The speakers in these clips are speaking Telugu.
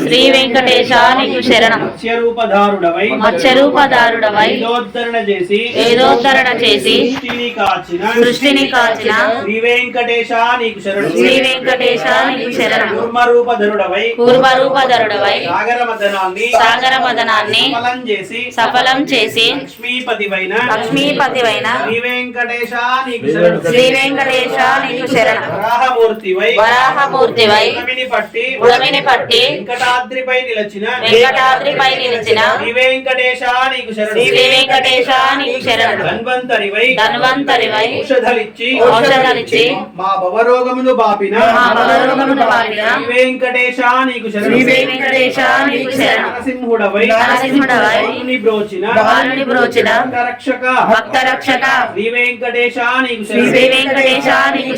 శ్రీ వెంకటేశ నీకు శరణు. మత్స్యరూపధారుడవై వేదోద్ధరణ చేసి సృష్టిని కాచిన శ్రీ వెంకటేశ నీకు శరణు. శ్రీ వెంకటేశ నీకు శరణం. కూర్మరూపధరుడవై పూర్వరూపధరుడవై సాగర మదనాన్ని సాగర మదనాన్ని సఫలం చేసి సఫలం చేసి లక్ష్మీపతివైన లక్ష్మీపతివైన శ్రీ వెంకటేశ నీకు శరణు. శ్రీ వెంకటేశ నీకు శరణం. వరాహమూర్తివై ఉడమిని పట్టి వెంకటాద్రిపై నిలచిన వెంకటాద్రిపై నిలిచిన శ్రీ వెంకటేశ నీకు శరణు శ్రీ వెంకటేశ నీకు శరణం ధన్వంతరివై ధన్వంతరివై ఔషధలిచ్చి ఔషధలిచ్చి మా భవరోగమును బాపిన మా భవరోగమును బాపిన శ్రీ వెంకటేశ నీకు శరణు శ్రీ వెంకటేశ నీకు శరణం నరసింహుడవై నరసింహుడవై బాలుని బ్రోచిన బాలుని బ్రోచిన రక్షక భక్త రక్షక శ్రీ వెంకటేశ నీకు శ్రీ వెంకటేశ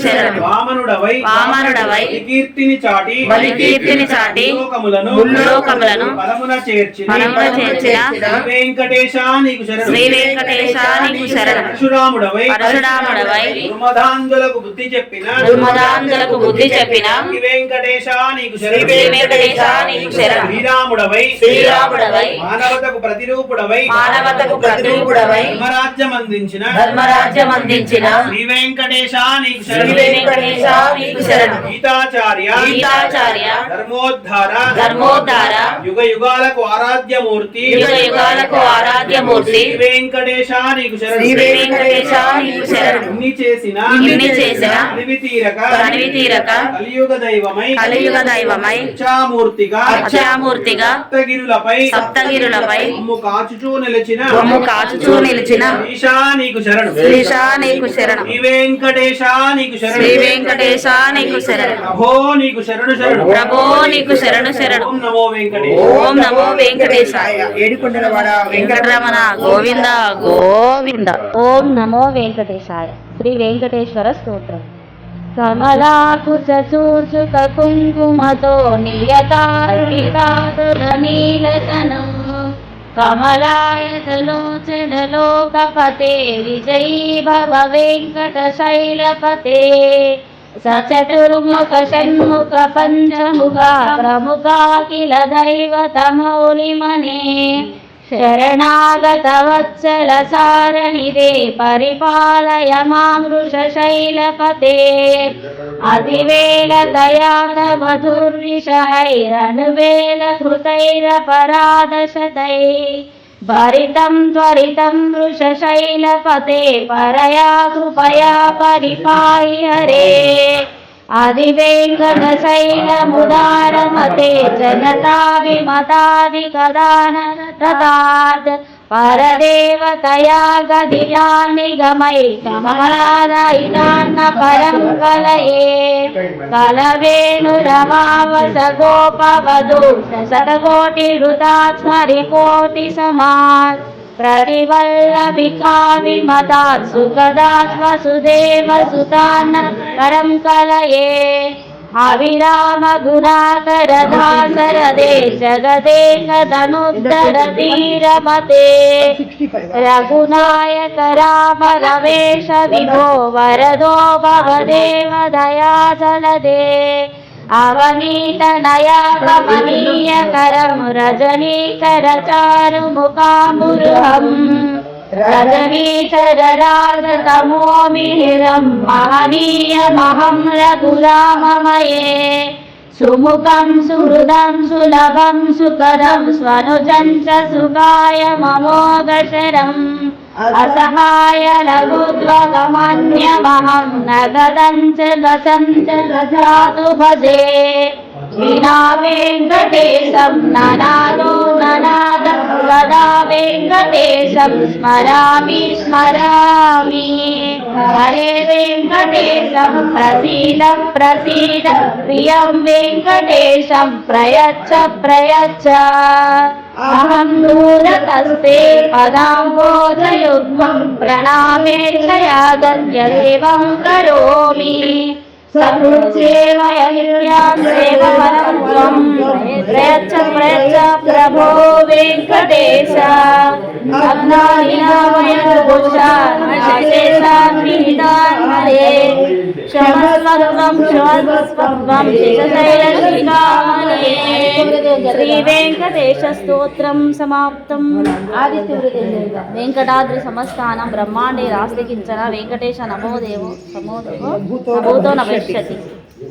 శరణం వామనుడవై వామనుడవై కీర్తిని చాటి బలికీర్తిని చాటి లోకములను లోకములను బలమున చేర్చిన బలమున చేర్చిన శ్రీ వెంకటేశ నీకు శరణు. శ్రీ వెంకటేశ నీకు శరణం. పరశురాముడవై పరశురాముడవై దుర్మదాంధులకు బుద్ధి చెప్పిన దుర్మదాంధులకు బుద్ధి చెప్పిన శ్రీ వెంకటేశ నీకు శ్రీ శరణు. వెంకటేశ నీకు శరణం. శ్రీరాముడవై శ్రీరాముడవై మానవతకు ప్రతిరూపుడవై మానవతకు ప్రతిరూపుడవై ధర్మరాజ్యం అందించిన ధర్మరాజ్యం అందించిన శ్రీ వెంకటేశ నీకు శ్రీ శరణు వెంకటేశ నీకు శరణం. గీతాచార్య గీతాచార్య. ధర్మోద్ధార ధర్మోద్ధార. యుగ యుగాలకు ఆరాధ్యమూర్తి యుగ యుగాలకు ఆరాధ్యమూర్తి. శ్రీ వెంకటేశ నీకు శరణు శ్రీ వెంకటేశ నీకు శరణం ఇన్ని చేసిన ఇన్ని చేసిన అలివి తీరక తనివి తీరక కలియుగ దైవమై కలియుగ దైవమై ఇచ్చామూర్తిగా అక్షయమూర్తిగా సప్తగిరులపై సప్తగిరులపై కాచుచూ నిలిచిన కొమ్ము కాచుచూ నిలిచిన ఈశా నీకు శరణు శ్రీష నీకు శరణం శ్రీ వెంకటేశ నీకు శ్రీ వెంకటేశ నీకు శరణం. అభో నీకు శరణు శరణు. ప్రభో నీకు శరణు శరణు. ఓం నమో వెంకటేశ. ఓం నమో వెంకటేశాయ. ఏడుకొండలవాడ వెంకటరమణ గోవింద గోవింద. ఓం నమో వెంకటేశాయ. శ్రీ వెంకటేశ్వర స్తోత్రం. కమలాకుచ చూచుక కుంకుమతో నియతారుణితాతుల నీలతనం कमलाय ध लोचलोकपते विजयी भव वेङ्कटशैलपते स चतुर्मुखषण्मुख पञ्चमुखा प्रमुखा किल दैवतमौलिमने शरणागतवत्सलसारणिदे परिपालय मां वृषशैलपते न मधुर्विषयैरनुवेलकृतैरपरादशतये भरितं त्वरितं वृषशैलपते परया कृपया परिपाय हरे अधिवेङ्कशैलमुदारमते परदेवतया गदिया निगमै न परं कलये कलवेणुदमावस गोपवधु शतकोटिवृतात्मरिकोटिसमान् प्रतिवल्लभिका मदात्सुगदाम सुदेव सुतान्न परं कलये। अविरामगुणाकरदासरदे गुणाकरदा शरदे रघुनायक राम रमेश विभो वरदो भवदेव दया सलदे అవనీతనయా కమనీయకరం రజనీకరచారుముఖామురుహం రజనీచరరాగతమోమిహిరం మహనీయమహం రఘురామమయే సుముఖం సుహృదం సులభం సుకరం స్వనుజం చ సుఖాయ మమోదశరం అసహాయ లఘుద్వగమన్యమహం నగదం చ గతం చ గజాతు భజే. వినా వెంకటేశం ననాదో ననాద. సదా వెంకటేశం స్మరామి స్మరామి. హరే వెంకటేశం ప్రసీద ప్రసీద. ప్రియం వెంకటేశం ప్రయచ్చ ప్రయచ్చ. అహం तस्ते पदाम्बोधयुग्मम् प्रणामेक्षया तद्यदेवम् करोमि। प्रभो वेङ्कटेश। अग्नानिनामयगोषान् शेषान् विहितान् हरे क्षमा क्षमस्वत्वं शेषशैलशिखामणे श्रीवेङ्कटेशस्तोत्रं समाप्तम् వెంకటాద్రి సమస్థానం బ్రహ్మాండే రాస్తి కించన వెంకటేశ నమో దేవో సమో దేవో నభూతో నభవిష్యతి